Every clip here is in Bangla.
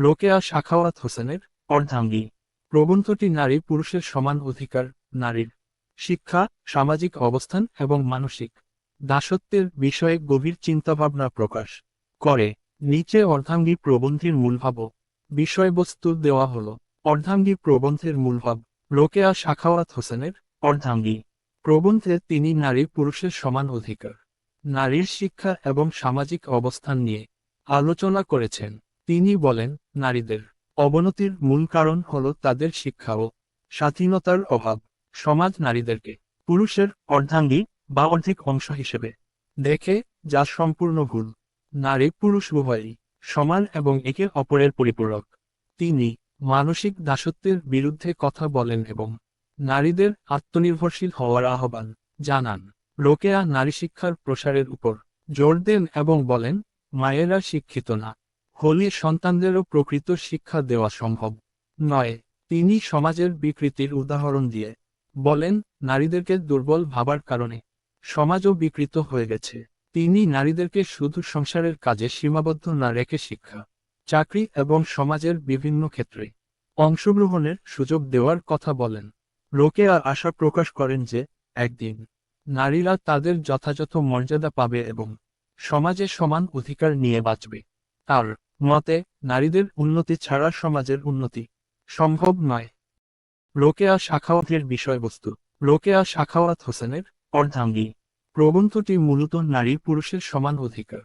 রোকেয়া শাখাওয়াত হোসেনের অর্ধাঙ্গী। প্রবন্ধটি নারী পুরুষের সমান অধিকার নারীর শিক্ষা সামাজিক অবস্থান এবং মানসিক দাসত্বের বিষয়ে গভীর চিন্তাভাবনা প্রকাশ করে। নিচে অর্ধাঙ্গী প্রবন্ধের মূলভাব বিষয়বস্তু দেওয়া হল। অর্ধাঙ্গী প্রবন্ধের মূলভাব রোকেয়া শাখাওয়াত হোসেনের অর্ধাঙ্গী। প্রবন্ধে তিনি নারী পুরুষের সমান অধিকার নারীর শিক্ষা এবং সামাজিক অবস্থান নিয়ে আলোচনা করেছেন। তিনি বলেন, নারীদের অবনতির মূল কারণ হল তাদের শিক্ষা ও স্বাধীনতার অভাব। সমাজ নারীদেরকে পুরুষের অর্ধাঙ্গী বা অর্ধেক অংশ হিসেবে দেখে, যা সম্পূর্ণ ভুল। নারী পুরুষ উভয়ই সমান এবং একে অপরের পরিপূরক। তিনি মানসিক দাসত্বের বিরুদ্ধে কথা বলেন এবং নারীদের আত্মনির্ভরশীল হওয়ার আহ্বান জানান। রোকেয়া নারী শিক্ষার প্রসারের উপর জোর দেন এবং বলেন, মায়েরা শিক্ষিত না। হলে সন্তানদেরও প্রকৃত শিক্ষা দেওয়া সম্ভব। নয়, তিনি সমাজের বিকৃতির উদাহরণ দিয়ে বলেন, নারীদেরকে দুর্বল ভাবার কারণে সমাজও বিকৃত হয়ে গেছে। তিনি নারীদেরকে শুধু সংসারের কাজে সীমাবদ্ধ না রেখে শিক্ষা, চাকরি এবং সমাজের বিভিন্ন ক্ষেত্রে অংশগ্রহণের সুযোগ দেওয়ার কথা বলেন। রোকেয়া আশা প্রকাশ করেন যে, একদিন নারীরা তাদের যথাযথ মর্যাদা পাবে এবং সমাজে সমান অধিকার নিয়ে বাঁচবে। তার মতে, নারীদের উন্নতি ছাড়া সমাজের উন্নতি সম্ভব নয়। রোকেয়া শাখাওয়াতের বিষয়বস্তু। রোকেয়া শাখাওয়াত হোসেনের অর্ধাঙ্গী। প্রবন্ধটি মূলত নারী পুরুষের সমান অধিকার।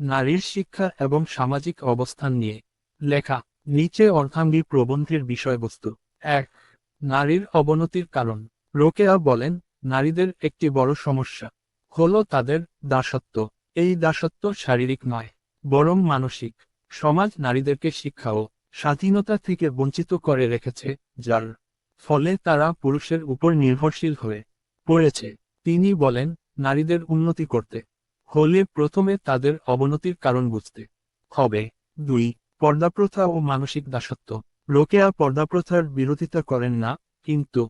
নারীর শিক্ষা এবং সামাজিক অবস্থান নিয়ে। লেখা। নিচে অর্ধাঙ্গী প্রবন্ধের বিষয়বস্তু। এক। নারীর অবনতির কারণ। রোকেয়া বলেন, নারীদের একটি বড় সমস্যা হল তাদের দাসত্ব। এই দাসত্ব শারীরিক নয়, বরং মানসিক। সমাজ নারীদেরকে শিক্ষা ও স্বাধীনতা থেকে বঞ্চিত করে রেখেছে, যার ফলে তারা পুরুষের উপর নির্ভরশীল হয়ে পড়েছে। তিনি বলেন, নারীদের উন্নতি করতে হলে প্রথমে তাদের অবনতির কারণ বুঝতে হবে। দুই, পর্দাপ্রথা ও মানসিক দাসত্ব। লোকেয়া পর্দাপ্রথার বিরোধিতা করেন না, কিন্তু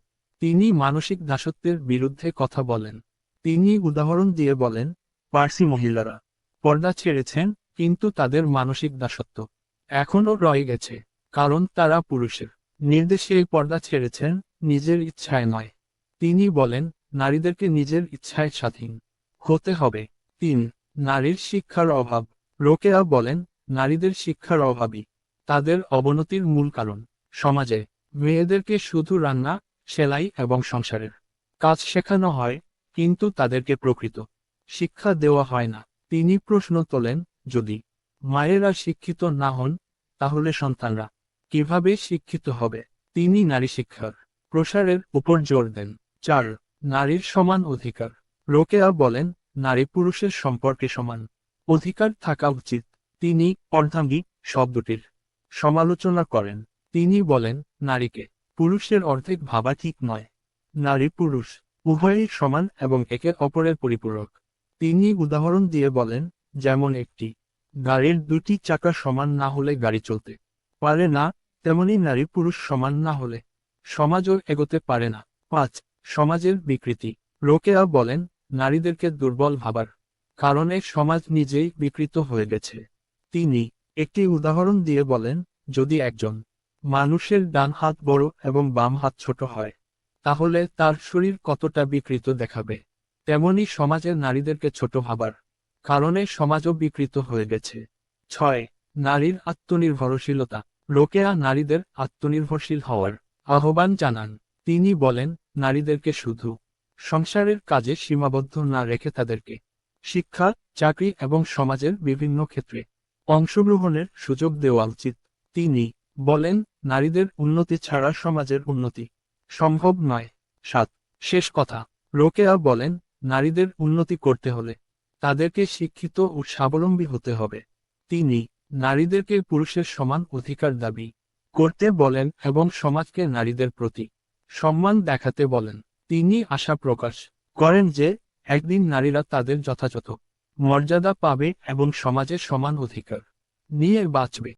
তিনি মানসিক দাসত্বের বিরুদ্ধে কথা বলেন। তিনি উদাহরণ দিয়ে বলেন, পার্সি মহিলারা পর্দা ছেড়েছেন কিন্তু তাদের মানসিক দাসত্ব এখনও রয়ে গেছে, কারণ তারা পুরুষের নির্দেশে এই পর্দা ছেড়েছেন, নিজের ইচ্ছায় নয়। তিনি বলেন, নারীদেরকে নিজের ইচ্ছায় স্বাধীন হতে হবে। তিন, নারীর শিক্ষার অভাব। রোকেয়া বলেন, নারীদের শিক্ষার অভাবই তাদের অবনতির মূল কারণ। সমাজে মেয়েদেরকে শুধু রান্না, সেলাই এবং সংসারের কাজ শেখানো হয়, কিন্তু তাদেরকে প্রকৃত শিক্ষা দেওয়া হয় না। তিনি প্রশ্ন তোলেন যদি মায়েরা শিক্ষিত না হন, তাহলে সন্তানরা কীভাবে শিক্ষিত হবে? তিনি নারী শিক্ষার প্রসারের উপর জোর দেন। চার, নারীর সমান অধিকার। রোকেয়া বলেন, নারী পুরুষের সম্পর্কে সমান অধিকার থাকা উচিত। তিনি অর্ধাঙ্গী শব্দটির সমালোচনা করেন। তিনি বলেন, নারীকে পুরুষের অর্ধেক ভাবা ঠিক নয়। নারী পুরুষ উভয়ই সমান এবং একে অপরের পরিপূরক। তিনি উদাহরণ দিয়ে বলেন যেমন একটি। গাড়ির দুটি চাকা সমান না হলে গাড়ি চলতে পারে না, তেমনি নারী পুরুষ সমান না হলে সমাজও এগোতে পারে না। পাঁচ, সমাজের বিকৃতি। রোকেয়া বলেন, নারীদেরকে দুর্বল ভাবার কারণে সমাজ নিজেই বিকৃত হয়ে গেছে। তিনি একটি উদাহরণ দিয়ে বলেন, যদি একজন মানুষের ডান হাত বড় এবং বাম হাত ছোট হয়, তাহলে তার শরীর কতটা বিকৃত দেখাবে? তেমনি সমাজের নারীদেরকে ছোট ভাবার কারণে সমাজও বিকৃত হয়ে গেছে। ছয়। নারীর আত্মনির্ভরশীলতা। রোকেয়া নারীদের আত্মনির্ভরশীল হওয়ার আহ্বান জানান। তিনি বলেন নারীদেরকে শুধু সংসারের কাজে সীমাবদ্ধ না রেখে তাদেরকে শিক্ষা চাকরি এবং সমাজের বিভিন্ন ক্ষেত্রে অংশগ্রহণের সুযোগ দেওয়া উচিত। তিনি বলেন নারীদের উন্নতি ছাড়া সমাজের উন্নতি সম্ভব নয়। সাত। শেষ কথা। রোকেয়া বলেন নারীদের উন্নতি করতে হলে তাদেরকে শিক্ষিত ও স্বাবলম্বী হতে হবে। তিনি নারীদেরকে পুরুষের সমান অধিকার দাবি করতে বলেন এবং সমাজকে নারীদের প্রতি সম্মান দেখাতে বলেন। তিনি আশা প্রকাশ করেন যে, একদিন নারীরা তাদের যথাযথ মর্যাদা পাবে এবং সমাজে সমান অধিকার নিয়ে বাঁচবে।